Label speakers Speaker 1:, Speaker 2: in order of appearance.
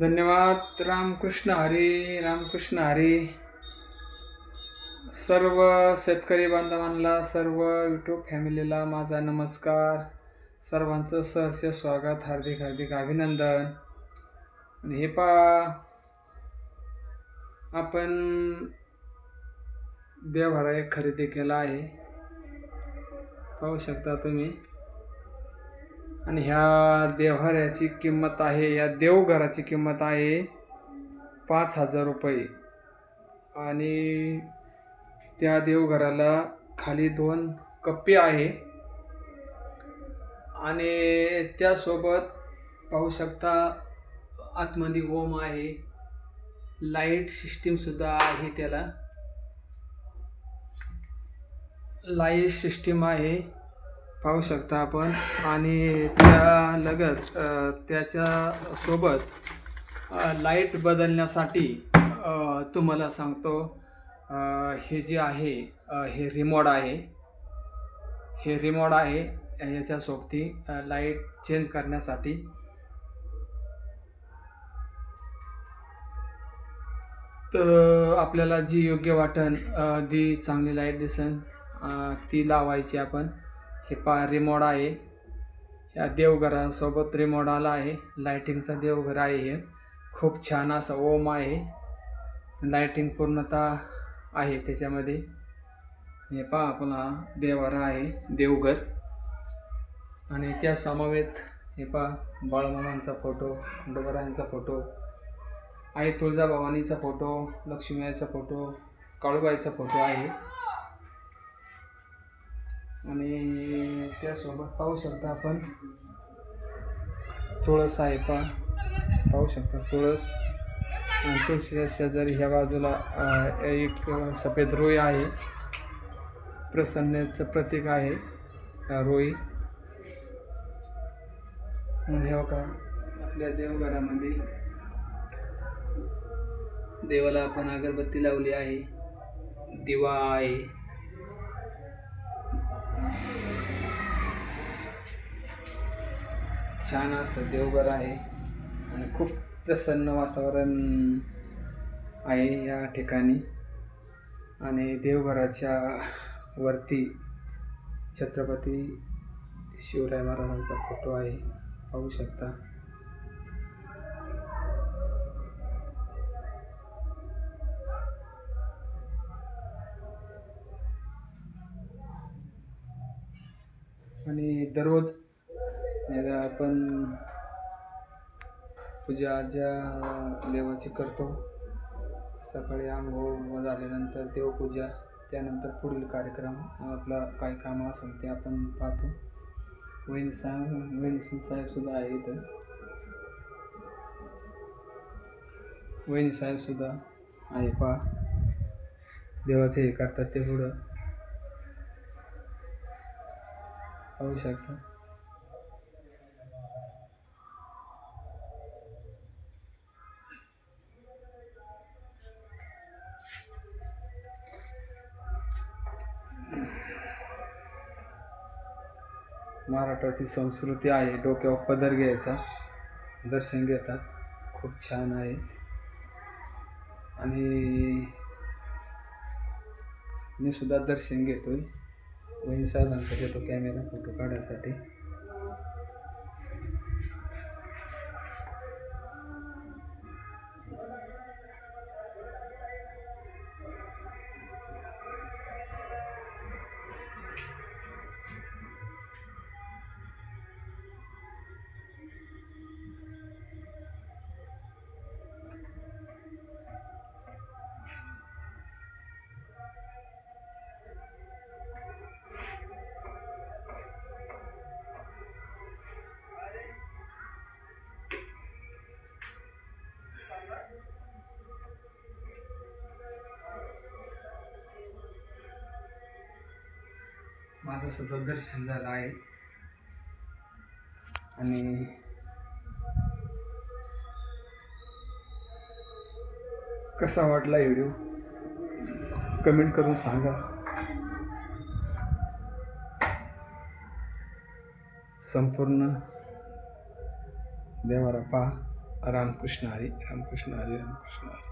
Speaker 1: धन्यवाद. रामकृष्ण हरी रामकृष्ण हरी. सर्व शेतकरी बांधवांना सर्व यूट्यूब फॅमिलीला माझा नमस्कार. सर्वांचं सहर्ष स्वागत हार्दिक हार्दिक अभिनंदन. आणि हे पा आपण देवघरा एक खरेदी केला आहे. पाहू शकता तुम्ही. आणि ह्या देवघराची किंमत आहे या देवघराची किंमत आहे पाच हजार रुपये. आणि त्या देवघराला खाली दोन कप्पे आहे. आणि त्यासोबत पाहू शकता आतमध्ये ओम आहे. लाइट सिस्टीमसुद्धा आहे त्याला. लाइट सिस्टीम आहे. पाहू शकता आपण. आणि त्या लगत त्याच्या सोबत लाइट बदलण्यासाठी तुम्हाला सांगतो हे जे आहे हे रिमोड आहे. हे रिमोड आहे याच्या सोबती लाइट चेंज करण्यासाठी. तर आपल्याला जी योग्य वाटण ती जी चांगली लाइट दिसन ती लावायची आपण. हे पा रिमोड आहे. ह्या देवघरासोबत रिमोड आला आहे. लायटिंगचा देवघर आहे हे. खूप छान असा ओम आहे. लायटिंग पूर्णतः आहे त्याच्यामध्ये. हे पहा आपला देवघर देवारा आहे देवघर. आणि त्या समवेत हे पहा बाळमामांचा फोटो खंडोबरायांचा फोटो आई तुळजाभवानीचा फोटो लक्ष्मीबाईचा फोटो काळूबाईचा फोटो आहे. आणि त्यासोबत पाहू शकता आपण. तुळस आहे पा. पाहू शकता तुळस. आणि तुळशीच्या शेजारी ह्या बाजूला एक सफेद रोई आहे. प्रसन्नेचं प्रतीक आहे रोई. म्हणजे हो का आपल्या देवघरामध्ये देवाला आपण अगरबत्ती लावली आहे. दिवा आहे. छान असं देवघर आहे आणि खूप प्रसन्न वातावरण आहे या ठिकाणी. आणि देवघराच्या वरती छत्रपती शिवराय महाराजांचा फोटो आहे. पाहू शकता. आणि दररोज नाही आपण पूजा ज्या देवाची करतो सकाळी आंघोळ झाल्यानंतर देवपूजा त्यानंतर पुढील कार्यक्रम आपला काय कामं असेल ते आपण पाहतो. वहिनी साहेब वहिनी साहेबसुद्धा आहे इथं. वहिनी साहेबसुद्धा आहे पा देवाचे हे करतात ते पुढं. पाहू शकतं. महाराष्ट्राची संस्कृती आहे. डोक्यावर पदर घ्यायचा. दर्शन घेतात. खूप छान आहे. आणि मी सुद्धा दर्शन घेतोय. वही साहेबांकडे येतो कॅमेरा फोटो काढायसाठी. माझं सुद्धा दर्शन झालं आहे. आणि कसा वाटला व्हिडिओ? कमेंट करून सांगा. संपूर्ण देवारा पहा. रामकृष्ण हरी रामकृष्ण हरी रामकृष्ण हरी.